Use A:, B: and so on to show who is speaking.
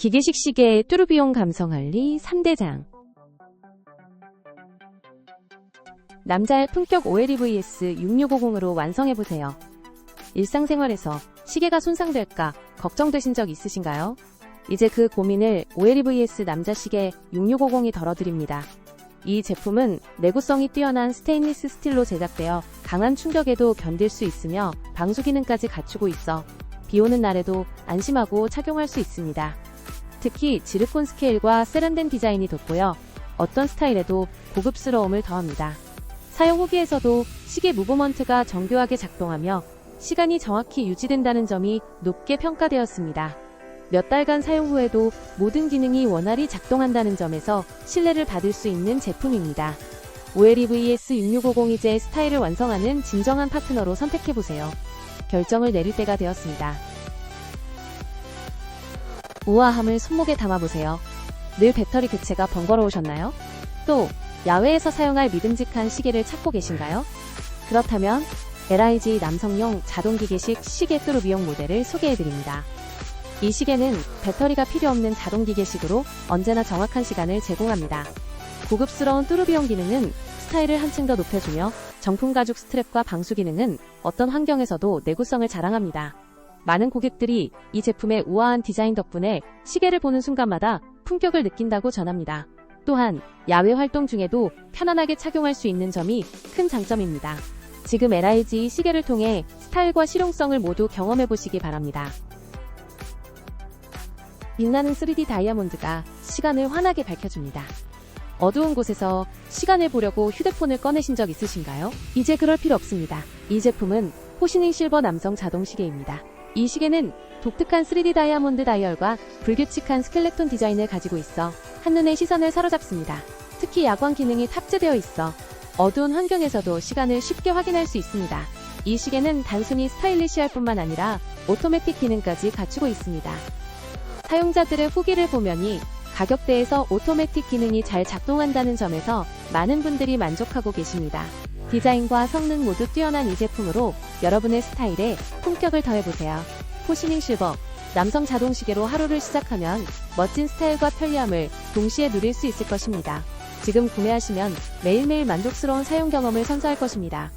A: 기계식 시계의 뚜루비용 감성관리 3대장 남자의 품격 OLE vs 6650으로 완성해보세요. 일상생활에서 시계가 손상될까 걱정되신 적 있으신가요? 이제 그 고민을 OLE vs 남자 시계 6650이 덜어드립니다. 이 제품은 내구성이 뛰어난 스테인리스 스틸로 제작되어 강한 충격에도 견딜 수 있으며 방수 기능까지 갖추고 있어 비 오는 날에도 안심하고 착용할 수 있습니다. 특히 지르콘 스케일과 세련된 디자인이 돋보여 어떤 스타일에도 고급스러움을 더합니다. 사용 후기에서도 시계 무브먼트가 정교하게 작동하며 시간이 정확히 유지된다는 점이 높게 평가되었습니다. 몇 달간 사용 후에도 모든 기능이 원활히 작동한다는 점에서 신뢰를 받을 수 있는 제품입니다. OLE vs 6650이제 스타일을 완성하는 진정한 파트너로 선택해보세요. 결정을 내릴 때가 되었습니다. 우아함을 손목에 담아보세요. 늘 배터리 교체가 번거로우셨나요? 또 야외에서 사용할 믿음직한 시계를 찾고 계신가요? 그렇다면 LIG 남성용 자동기계식 시계 뚜루 비용 모델을 소개해드립니다. 이 시계는 배터리가 필요 없는 자동기계식으로 언제나 정확한 시간을 제공합니다. 고급스러운 뚜루비용 기능은 스타일을 한층 더 높여주며 정품 가죽 스트랩과 방수 기능은 어떤 환경에서도 내구성을 자랑합니다. 많은 고객들이 이 제품의 우아한 디자인 덕분에 시계를 보는 순간마다 품격을 느낀다고 전합니다. 또한 야외 활동 중에도 편안하게 착용할 수 있는 점이 큰 장점입니다. 지금 LIG 시계를 통해 스타일과 실용성을 모두 경험해 보시기 바랍니다. 빛나는 3D 다이아몬드가 시간을 환하게 밝혀줍니다. 어두운 곳에서 시간을 보려고 휴대폰을 꺼내신 적 있으신가요? 이제 그럴 필요 없습니다. 이 제품은 포시닝 실버 남성 자동 시계입니다. 이 시계는 독특한 3D 다이아몬드 다이얼과 불규칙한 스켈레톤 디자인을 가지고 있어 한눈에 시선을 사로잡습니다. 특히 야광 기능이 탑재되어 있어 어두운 환경에서도 시간을 쉽게 확인할 수 있습니다. 이 시계는 단순히 스타일리시할 뿐만 아니라 오토매틱 기능까지 갖추고 있습니다. 사용자들의 후기를 보면이 가격대에서 오토매틱 기능이 잘 작동한다는 점에서 많은 분들이 만족하고 계십니다. 디자인과 성능 모두 뛰어난 이 제품으로 여러분의 스타일에 품격을 더해보세요. 포시닝 실버, 남성 자동 시계로 하루를 시작하면 멋진 스타일과 편리함을 동시에 누릴 수 있을 것입니다. 지금 구매하시면 매일매일 만족스러운 사용 경험을 선사할 것입니다.